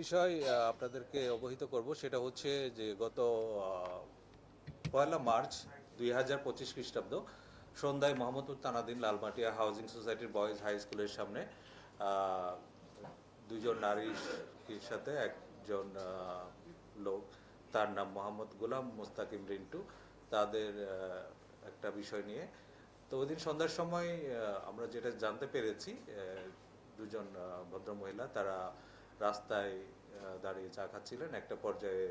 বিষয় আপনাদেরকে অবহিত করব, সেটা হচ্ছে যে গত পয়লা মার্চ দুই হাজার পঁচিশ খ্রিস্টাব্দ, সন্ধ্যায় মোহাম্মদপুর তানাদিন লালমাটিয়া হাউজিং সোসাইটির বয়েজ হাই স্কুলের সামনে দুজন নারীর সাথে একজন লোক, তার নাম মোহাম্মদ গোলাম মুস্তাকিম রিন্টু, তাদের একটা বিষয় নিয়ে। তো ওই দিন সন্ধ্যার সময় আমরা যেটা জানতে পেরেছি দুজন ভদ্রমহিলা, তারা রাস্তায় দাঁড়িয়ে চা খাচ্ছিলেন। একটা পর্যায়ে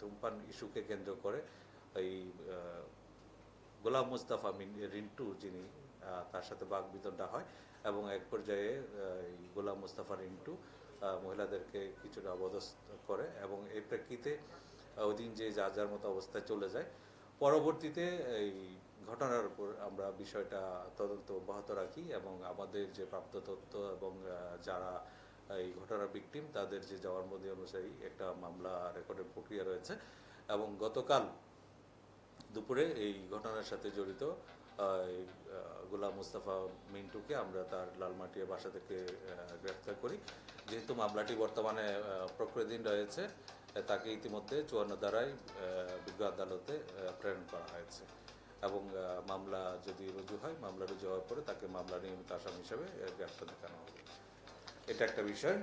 ধূমপান ইস্যুকে কেন্দ্র করে এই গোলাম মুস্তাফা মিন রিন্টু যিনি তার সাথে বাক বিতণ্ডা হয় এবং এক পর্যায়ে গোলাম মুস্তাফা রিন্টু মহিলাদেরকে কিছুটা অবদস্থ করে এবং এই প্রেক্ষিতে ওই দিন যে যার যার মতো অবস্থায় চলে যায়। পরবর্তীতে এই ঘটনার উপর আমরা বিষয়টা তদন্ত অব্যাহত রাখি এবং আমাদের যে প্রাপ্ত তথ্য এবং যারা এই ঘটনার ভিকটিম তাদের যে জবানবন্দি অনুযায়ী একটা মামলা রেকর্ডের প্রক্রিয়া রয়েছে এবং গতকাল দুপুরে এই ঘটনার সাথে জড়িত গোলাম মুস্তাফা মিন্টুকে আমরা তার লালমাটিয়া বাসা থেকে গ্রেফতার করি। যেহেতু মামলাটি বর্তমানে প্রক্রিয়াধীন রয়েছে তাকে ইতিমধ্যে চুয়ান্ন দ্বারাই বিজ্ঞ আদালতে প্রেরণ করা হয়েছে এবং মামলা যদি রুজু হয়, মামলা রুজু হওয়ার পরে তাকে মামলা নিয়মিত আসামি হিসেবে গ্রেফতার দেখানো হবে। এটা একটা বিষয়।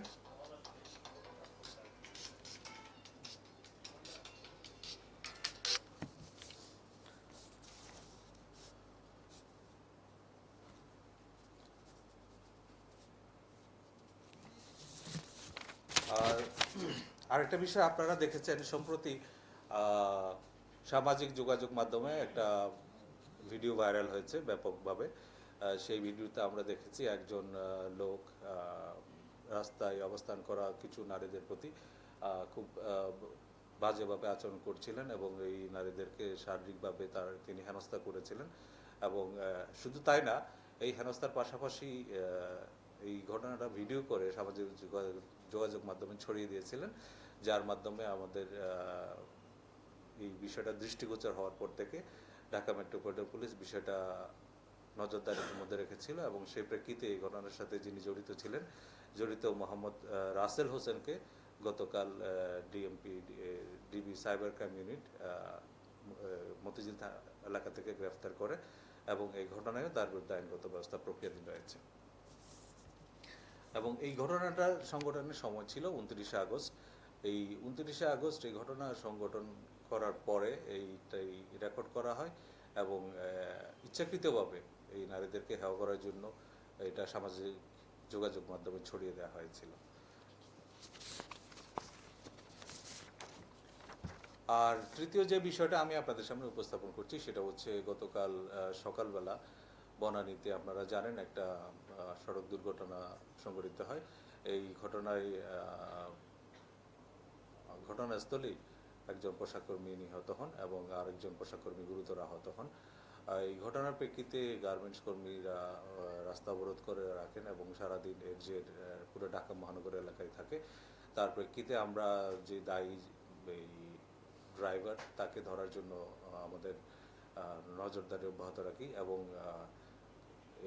আর আরেকটা বিষয় আপনারা দেখেছেন, সম্প্রতি সামাজিক যোগাযোগ মাধ্যমে একটা ভিডিও ভাইরাল হয়েছে ব্যাপকভাবে। সেই ভিডিওতে আমরা দেখেছি একজন লোক রাস্তায় অবস্থান করা কিছু নারীদের প্রতি খুব বাজেভাবে আচরণ করছিলেন এবং এই নারীদেরকে শারীরিকভাবে তার, তিনি হেনস্থা করেছিলেন এবং শুধু তাই না, এই হেনস্থার পাশাপাশি এই ঘটনাটা ভিডিও করে সামাজিক যোগা- যোগাযোগ মাধ্যমে ছড়িয়ে দিয়েছিলেন, যার মাধ্যমে আমাদের এই বিষয়টা দৃষ্টিগোচর হওয়ার পর থেকে ঢাকা মেট্রোপলিটন পুলিশ বিষয়টা নজরদারির মধ্যে রেখেছিল এবং সেই প্রেক্ষিতে এই ঘটনার সাথে যিনি জড়িত ছিলেন, জড়িত মোহাম্মদ রাসেল হোসেনকে গতকাল DMP DB cyber crime unit Motijheel এলাকা থেকে গ্রেফতার করে এবং এই ঘটনায় তার বিরুদ্ধে আইনগত ব্যবস্থা প্রক্রিয়াধীন রয়েছে এবং এই ঘটনাটা সংগঠনের সময় ছিল উনত্রিশে আগস্ট। এই উনত্রিশে আগস্ট এই ঘটনা সংগঠন করার পরে এইটাই রেকর্ড করা হয় এবং ইচ্ছাকৃতভাবে এই নারীদেরকে হেয় করার জন্য এটা সামাজিক যোগাযোগ মাধ্যমে ছড়িয়ে দেওয়া হয়েছিল। আর তৃতীয় যে বিষয়টা আমি আপনাদের সামনে উপস্থাপন করছি সেটা হচ্ছে গতকাল সকালবেলা বনানীতে আপনারা জানেন একটা সড়ক দুর্ঘটনা সংঘটিত হয়। এই ঘটনায় ঘটনাস্থলেই একজন পোশাককর্মী নিহত হন এবং আরেকজন পোশাককর্মী গুরুতর আহত হন। এই ঘটনার প্রেক্ষিতে গার্মেন্টস কর্মীরা রাস্তা অবরোধ করে রাখেন এবং সারাদিন এর যে পুরো ঢাকা মহানগর এলাকায় থাকে। তার প্রেক্ষিতে আমরা যে দায়ী, এই ড্রাইভার, তাকে ধরার জন্য আমাদের নজরদারি অব্যাহত রাখি এবং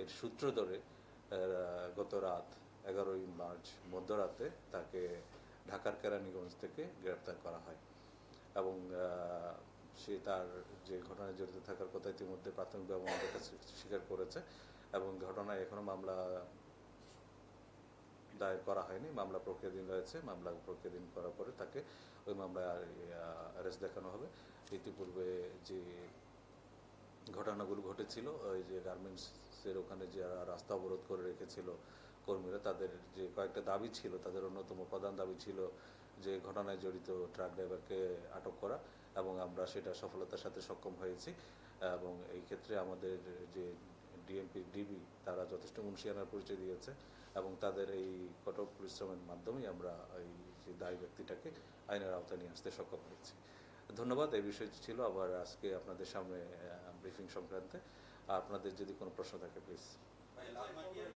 এর সূত্র ধরে গত রাত এগারোই মার্চ মধ্যরাতে তাকে ঢাকার কেরানীগঞ্জ থেকে গ্রেপ্তার করা হয় এবং সে তার যে ঘটনায় জড়িত থাকার কথা ইতিমধ্যে প্রাথমিকভাবে আমাদের কাছে স্বীকার করেছে এবং ঘটনায় এখনও মামলা দায়ের করা হয়নি। মামলা প্রক্রিয়াধীন রয়েছে। মামলা প্রক্রিয়াধীন করার পরে তাকে ওই মামলায় অ্যারেস্ট দেখানো হবে। ইতিপূর্বে যে ঘটনাগুলো ঘটেছিল, ওই যে গার্মেন্টসের ওখানে যারা রাস্তা অবরোধ করে রেখেছিল কর্মীরা, তাদের যে কয়েকটা দাবি ছিল, তাদের অন্যতম প্রধান দাবি ছিল যে ঘটনায় জড়িত ট্রাক ড্রাইভারকে আটক করা। এবং আমরা সেটা সফলতার সাথে সক্ষম হয়েছি। এবং এই ক্ষেত্রে আমাদের যে ডিএমপি ডিবি তারা যথেষ্ট মুন্সিয়ানার পরিচয় দিয়েছে এবং তাদের এই কঠোর পরিশ্রমের মাধ্যমেই আমরা এই যে দায়ী ব্যক্তিটাকে আইনের আওতায় নিয়ে আসতে সক্ষম হয়েছি। ধন্যবাদ, এই বিষয়টি ছিল আবার আজকে আপনাদের সামনে ব্রিফিং সংক্রান্তে। আপনাদের যদি কোনো প্রশ্ন থাকে প্লিজ